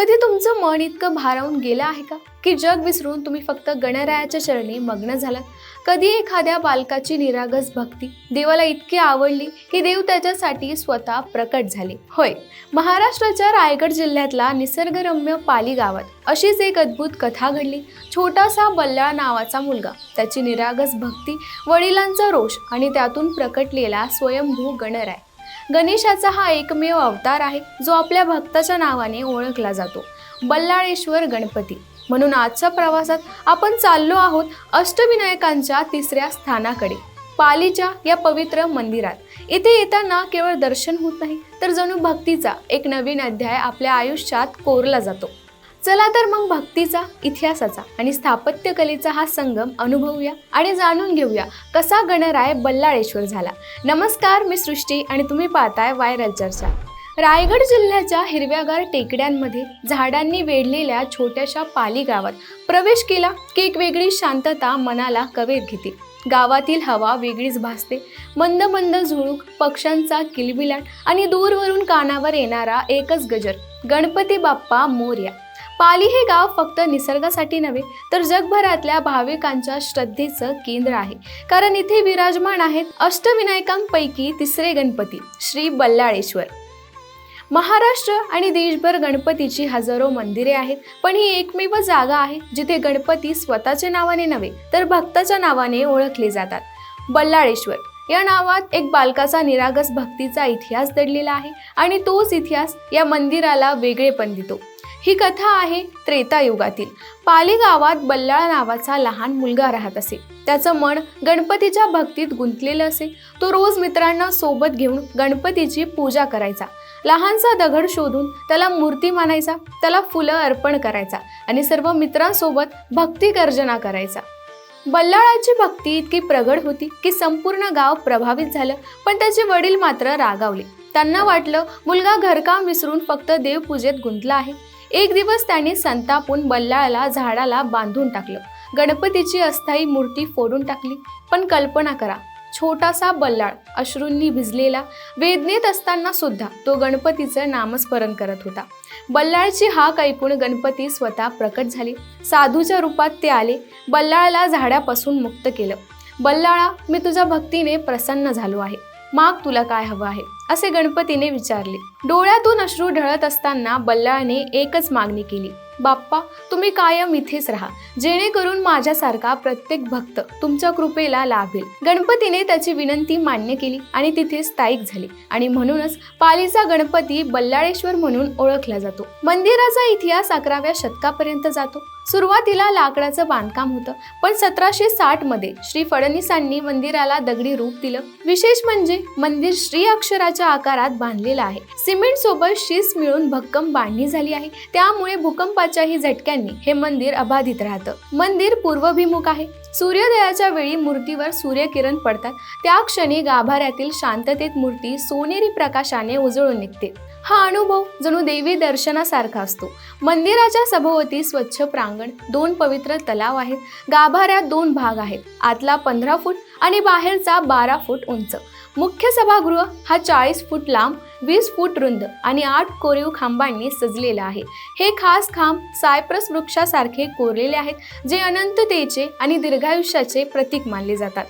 कधी तुमचं मन इतकं भारावून गेलं आहे का? की जग विसरून तुम्ही फक्त गणरायाच्या चरणी मग्न झालात? कधी एखाद्या बालकाची निरागस भक्ती देवाला इतकी आवडली की देव त्याच्यासाठी स्वतः प्रकट झाले? होय महाराष्ट्राच्या रायगड जिल्ह्यातला निसर्गरम्य पाली गावात अशीच एक अद्भुत कथा घडली. छोटासा बल्लाळ नावाचा मुलगा. त्याची निरागस भक्ती वडिलांचा रोष आणि त्यातून प्रकटलेला स्वयंभू गणराय. गणेशाचा हा एकमेव अवतार आहे जो आपल्या भक्ताच्या नावाने ओळखला जातो. बल्लाळेश्वर गणपती. म्हणून आजच्या प्रवासात आपण चाललो आहोत अष्टविनायकांच्या तिसऱ्या स्थानाकडे पालीच्या या पवित्र मंदिरात. इथे येताना केवळ दर्शन होत नाही तर जणू भक्तीचा एक नवीन अध्याय आपल्या आयुष्यात कोरला जातो. चला तर मग भक्तीचा इतिहासाचा आणि स्थापत्यकलेचा हा संगम अनुभवूया आणि जाणून घेऊया कसा गणराय बल्लाळेश्वर झाला. नमस्कार मी सृष्टी आणि तुम्ही पाहताय व्हायरल चर्चा. रायगड जिल्ह्याच्या हिरव्यागार टेकड्यांमध्ये झाडांनी वेढलेल्या छोट्याशा पाली गावात प्रवेश केला की एक वेगळी शांतता मनाला कवेत घेते. गावातील हवा वेगळीच भासते. मंद मंद झुळूक पक्ष्यांचा किलबिलाट आणि दूरवरून कानावर येणारा एकच गजर गणपती बाप्पा मोर्या. पाली हे गाव फक्त निसर्गासाठी नव्हे तर जगभरातल्या भाविकांच्या श्रद्धेचं केंद्र आहे. कारण इथे विराजमान आहेत अष्टविनायकांपैकी तिसरे गणपती श्री बल्लाळेश्वर. महाराष्ट्र आणि देशभर गणपतीची हजारो मंदिरे आहेत पण ही एकमेव जागा आहे जिथे गणपती स्वतःच्या नावाने नव्हे तर भक्ताच्या नावाने ओळखले जातात. बल्लाळेश्वर या नावात एक बालकाचा निरागस भक्तीचा इतिहास दडलेला आहे आणि तोच इतिहास या मंदिराला वेगळेपण देतो. ही कथा आहे त्रेतायुगातील. पाली गावात बल्लाळ नावाचा लहान मुलगा राहत असे. त्याचं मन गणपतीच्या भक्तीत गुंतलेलं असे. तो रोज मित्रांना सोबत घेऊन गणपतीची पूजा करायचा. लहानसा दगड शोधून त्याला मूर्ती मानायचा. त्याला फुलं अर्पण करायचा आणि सर्व मित्रांसोबत भक्ती गर्जना करायचा. बल्लाळाची भक्ती इतकी प्रगड होती की संपूर्ण गाव प्रभावित झालं पण त्याचे वडील मात्र रागावले. त्यांना वाटलं मुलगा घरकाम विसरून फक्त देवपूजेत गुंतला आहे. एक दिवस त्याने संतापून बल्लाळाला झाडाला बांधून टाकलं. गणपतीची अस्थायी मूर्ती फोडून टाकली. पण कल्पना करा छोटासा बल्लाळ अश्रूंनी भिजलेला वेदनेत असताना सुद्धा तो गणपतीचं नामस्मरण करत होता. बल्लाळची हाक ऐकून गणपती स्वतः प्रकट झाले. साधूच्या रूपात ते आले. बल्लाळाला झाडापासून मुक्त केलं. बल्लाळा मी तुझ्या भक्तीने प्रसन्न झालो आहे. माग तुला काय हवं आहे? असे गणपतीने विचारले. डोळ्यातून अश्रू ढळत असताना बल्लाळने एकच मागणी केली. बाप्पा तुम्ही कायम इथेच राहा. जेणेकरून माझ्यासारखा प्रत्येक भक्त तुमच्या कृपेला लाभेल. गणपतीने त्याची विनंती मान्य केली आणि तिथे स्थायिक झाली. आणि म्हणूनच पालीचा गणपती बल्लाळेश्वर म्हणून ओळखला जातो. मंदिराचा इतिहास अकराव्या शतकापर्यंत जातो. सुरुवातीला लाकडाचं बांधकाम होतं पण सतराशे साठमध्ये श्री फडणवीसांनी मंदिराला दगडी रूप दिलं. विशेष म्हणजे मंदिर श्री अक्षराच्या आकारात बांधलेलं आहे. सिमेंट सोबत शीस मिळून भक्कम बांधणी झाली आहे. त्यामुळे भूकंपाच्याही झटक्यांनी हे मंदिर अबाधित राहतं. मंदिर पूर्वभिमुख आहे. सूर्योदयाच्या वेळी मूर्तीवर सूर्यकिरण पडतात. त्या क्षणी गाभाऱ्यातील शांततेत मूर्ती सोनेरी प्रकाशाने उजळून निघते. हा अनुभव जणू देवी दर्शनासारखा असतो. मंदिराच्या सभोवती स्वच्छ प्रांगण दोन पवित्र तलाव आहेत. गाभाऱ्यात दोन भाग आहेत. आतला पंधरा फूट आणि बाहेरचा बारा फूट उंच. मुख्य सभागृह हा चाळीस फूट लांब वीस फूट रुंद आणि आठ कोरीव खांबांनी सजलेला आहे. हे खास खांब सायप्रस वृक्षासारखे कोरलेले आहेत जे अनंततेचे आणि दीर्घायुष्याचे प्रतीक मानले जातात.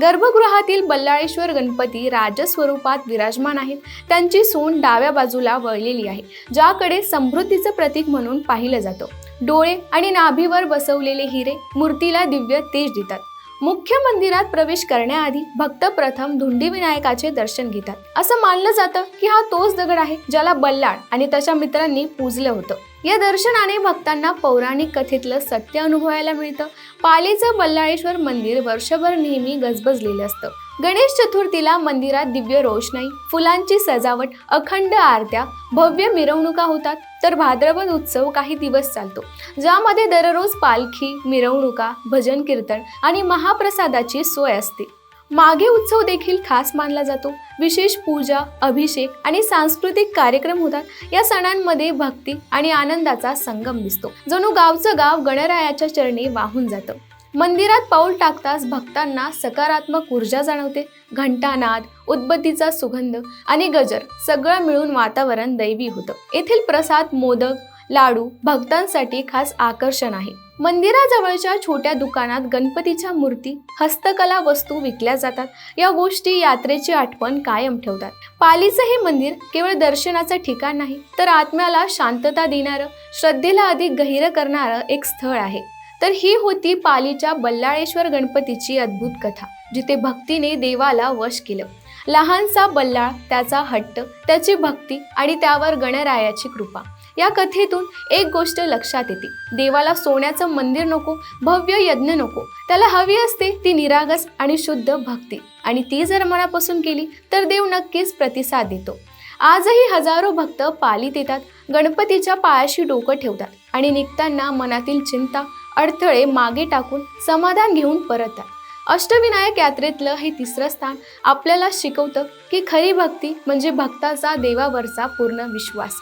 गर्भगृहातील बल्लाळेश्वर गणपती राजस्वरूपात विराजमान आहेत. त्यांची सून डाव्या बाजूला वळलेली आहे ज्याकडे समृद्धीचं प्रतीक म्हणून पाहिलं जातं. डोळे आणि नाभीवर बसवलेले हिरे मूर्तीला दिव्य तेज देतात. मुख्य मंदिरात प्रवेश करण्याआधी भक्त प्रथम धुंडी विनायकाचे दर्शन घेतात. असं मानलं जातं की हा तोच दगड आहे ज्याला बल्लाळ आणि त्याच्या मित्रांनी पूजलं होतं. या दर्शनाने भक्तांना पौराणिक कथेतलं सत्य अनुभवायला मिळतं. पालीचं बल्लाळेश्वर मंदिर वर्षभर नेहमी गजबजलेलं असतं. गणेश चतुर्थीला मंदिरात दिव्य रोषणाई फुलांची सजावट अखंड आरत्या भव्य मिरवणुका होतात. तर भाद्रपद उत्सव काही दिवस चालतो. ज्यामध्ये दररोज पालखी मिरवणुका भजन कीर्तन आणि महाप्रसादाची सोय असते. मागे उत्सव देखील खास मानला जातो. विशेष पूजा अभिषेक आणि सांस्कृतिक कार्यक्रम होतात. या सणांमध्ये भक्ती आणि आनंदाचा संगम दिसतो. जणू गावचं गाव गणरायाच्या चरणी वाहून जातं. मंदिरात पाऊल टाकताच भक्तांना सकारात्मक ऊर्जा जाणवते. घंटानाद उदबत्तीचा सुगंध आणि गजर सगळं मिळून वातावरण दैवी होतं. येथील प्रसाद मोदक लाडू भक्तांसाठी खास आकर्षण आहे. मंदिराजवळच्या छोट्या दुकानात गणपतीच्या मूर्ती हस्तकला वस्तू विकल्या जातात. या गोष्टी यात्रेची आठवण कायम ठेवतात. पालीचं हे मंदिर केवळ दर्शनाचं ठिकाण नाही तर आत्म्याला शांतता देणारं श्रद्धेला अधिक गहिरं करणारं एक स्थळ आहे. तर ही होती पालीच्या बल्लाळेश्वर गणपतीची अद्भुत कथा जिथे भक्तीने देवाला वश केलं. लहानसा बल्लाळ त्याचा हट्ट त्याची भक्ती आणि त्यावर गणरायाची कृपा. या कथेतून एक गोष्ट लक्षात येते. देवाला सोन्याचं मंदिर नको भव्य यज्ञ नको. त्याला हवी असते ती निरागस आणि शुद्ध भक्ती. आणि ती जर मनापासून केली तर देव नक्कीच प्रतिसाद देतो. आजही हजारो भक्त पालीत येतात गणपतीच्या पायाशी डोकं ठेवतात आणि निघताना मनातील चिंता अडथळे मागे टाकून समाधान घेऊन परतात अष्टविनायक यात्रेतलं हे तिसरं स्थान आपल्याला शिकवतं की खरी भक्ती म्हणजे भक्ताचा देवावरचा पूर्ण विश्वास.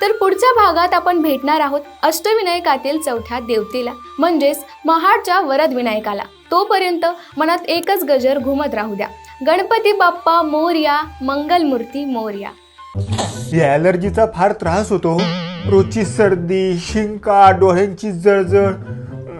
तर पुढच्या भागात आपण भेटणार आहोत अष्टविनायकातील चौथ्या देवतेला म्हणजेच महाडच्या वरद विनायकाला तोपर्यंत मनात एकच गजर घुमत राहू द्या. गणपती बाप्पा मोर्या मंगलमूर्ती मोर्या. या ॲलर्जीचा फार त्रास होतो हो. रोजची सर्दी शिंका डोळ्यांची जळजळ